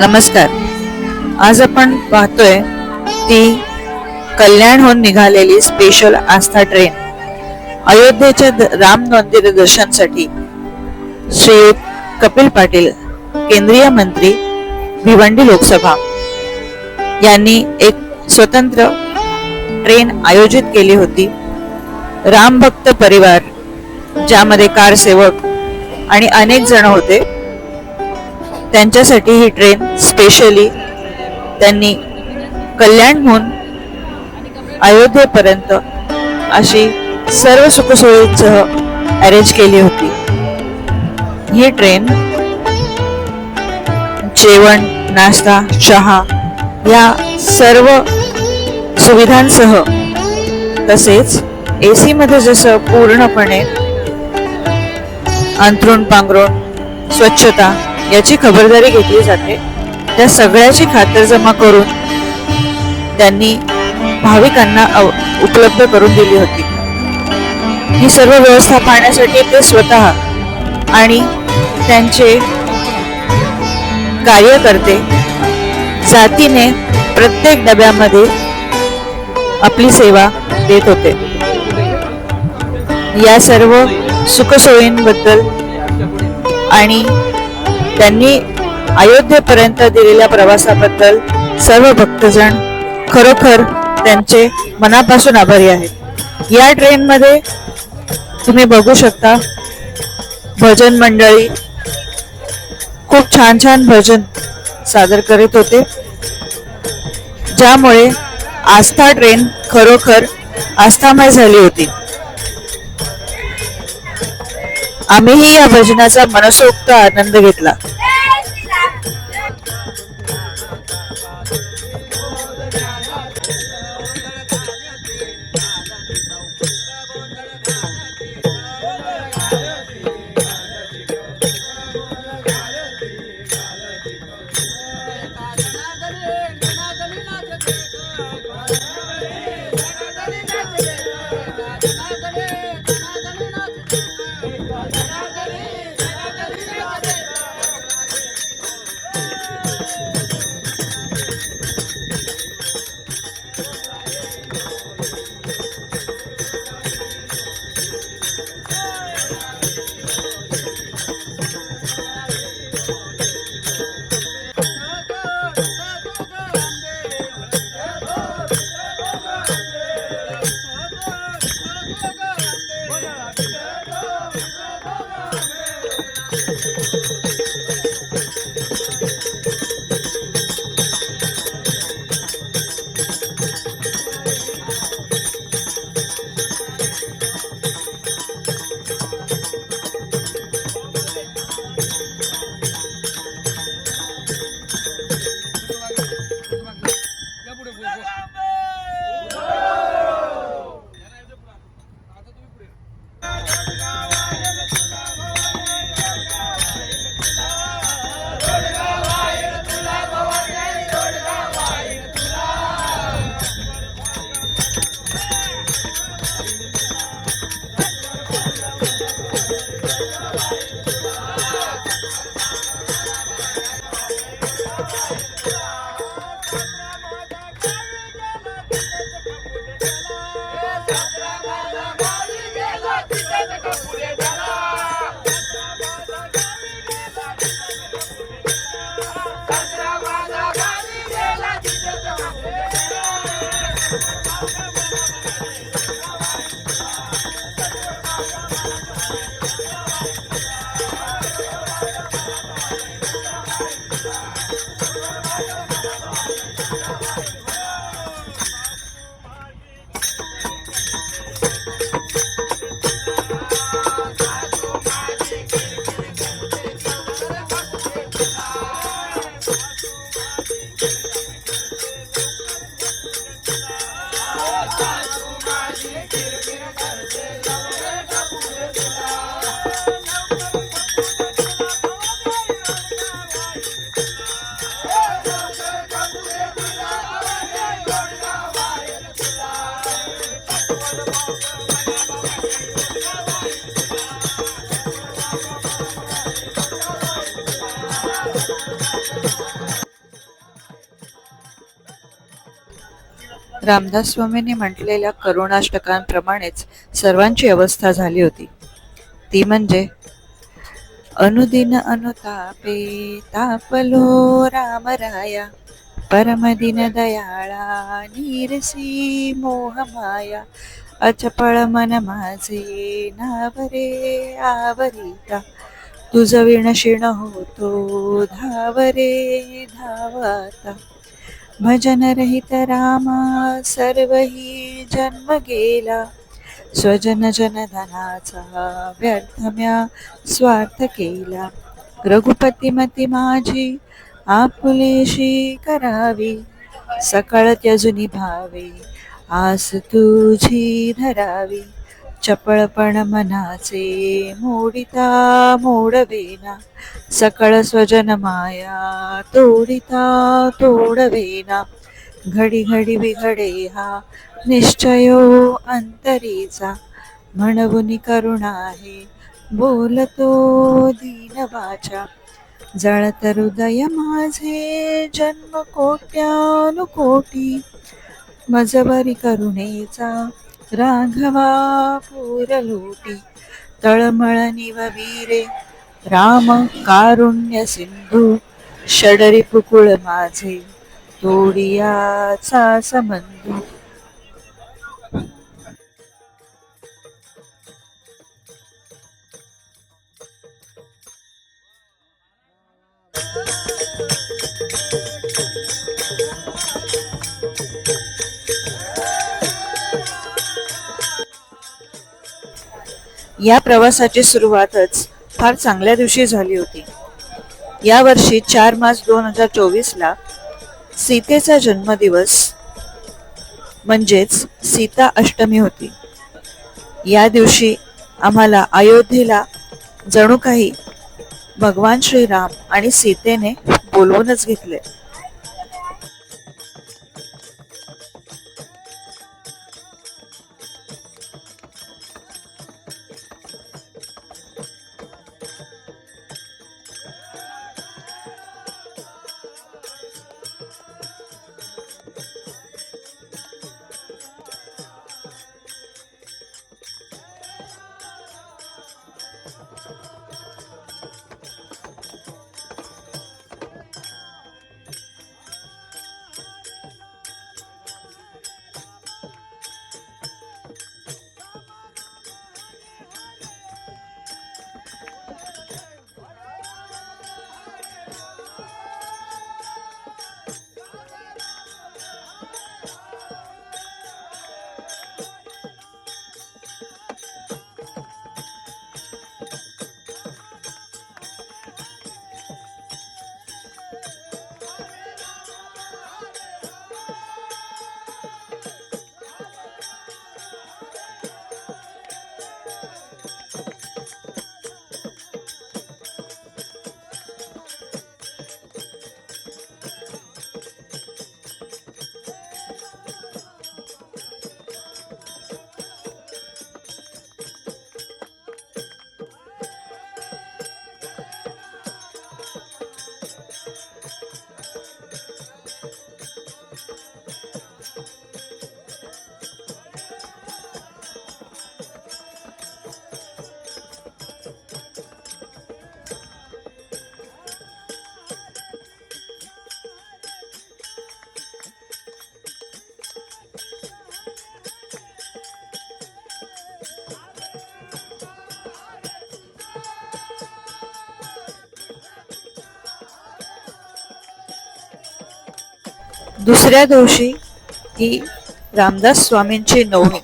नमस्कार. आज आपण पाहतोय ती कल्याणहून निघालेली स्पेशल आस्था ट्रेन अयोध्येच्या द- राम मंदिर दर्शनसाठी श्री कपिल पाटील केंद्रीय मंत्री भिवंडी लोकसभा यांनी एक स्वतंत्र ट्रेन आयोजित केली होती. राम भक्त परिवार ज्यामध्ये कारसेवक आणि अनेक जण होते. त्यांच्यासाठी ही ट्रेन स्पेशली त्यांनी कल्याणहून अयोध्येपर्यंत अशी सर्व सुखसोयींसह अरेंज केली होती. ही ट्रेन जेवण नाश्ता चहा या सर्व सुविधांसह तसेच ए सीमध्ये जसं पूर्णपणे अंथरूण पांघरूण स्वच्छता याची खबरदारी घेतली जाते. त्या सगळ्याची खातरजमा करून त्यांनी भाविकांना उपलब्ध करून दिली होती. ही सर्व व्यवस्था पाहण्यासाठी ते स्वतः आणि त्यांचे कार्यकर्ते जातीने प्रत्येक डब्यामध्ये आपली सेवा देत होते. या सर्व सुखसोयींबद्दल आणि त्यांनी अयोध्येपर्यंत दिलेल्या प्रवासाबद्दल सर्व भक्तजण खरोखर त्यांचे मनापासून आभारी आहेत. या ट्रेनमध्ये तुम्ही बघू शकता भजन मंडळी खूप छान छान भजन सादर करीत होते. ज्यामुळे आस्था ट्रेन खरोखर आस्थामय झाली होती. आम्हीही या भजनाचा मनसोक्त आनंद घेतला. रामदास स्वामींनी म्हटलेल्या करुणाष्टकांप्रमाणेच सर्वांची अवस्था झाली होती. ती म्हणजे अनुदिन अनुतापे तापलो रामराया परमदिन दयाळा नीरसी मोहमाया अचपळ मन माझे नावरे आवरिता. तुझ विणशिण होतो धावरे धावाता. भजन रहित रामा सर्व ही जन्म गेला. स्वजन जनधनाचा व्यर्थ म्या स्वार्थ केला. रघुपती मती माझी आपुलेशी करावी. सकळ त्यजुनी भावे आस तुझी धरावी. चपळपण मनाचे मोडिता मोडवेना सकळ स्वजन माया तोडिता तोडवेना. घडी घडी बिघडे हा निश्चयो अंतरीचा म्हणून करुणा आहे बोलतो दीन वाचा जळत हृदय माझे जन्म कोट्यानुकोटी मजबरी करुणेचा राघवा पूरलोटी तळमळ निवीरे राम कारुण्य सिंधू षडरी पुकुळ माझे तोडियाचा समंधू या प्रवासाची सुरुवातच फार चांगल्या दिवशी झाली होती. या वर्षी चार मार्च दोन हजार चोवीस ला सीतेचा जन्मदिवस म्हणजेच सीता अष्टमी होती. या दिवशी आम्हाला अयोध्येला जणू काही भगवान श्रीराम आणि सीतेने बोलवूनच घेतले. दुसऱ्या दिवशी ही रामदास स्वामींची नवमी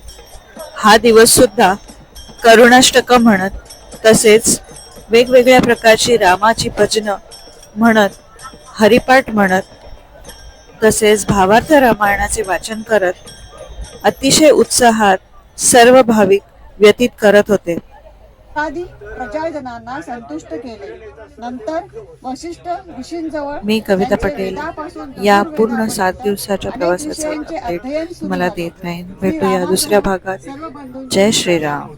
हा दिवस सुद्धा करुणाष्टक म्हणत तसेच वेगवेगळ्या प्रकारची रामाची भजनं म्हणत हरिपाठ म्हणत तसेच भावार्थ रामायणाचे वाचन करत अतिशय उत्साहात सर्व भाविक व्यतीत करत होते. आदी प्रजाजनांना संतुष्ट केले. नंतर वशिष्ठ ऋषींजवळ मी कविता पटेल या पूर्ण सात दिवसाच्या प्रवासाचे अपडेट मला. देत श्री भेटूया दुसऱ्या भागात. जय श्रीराम.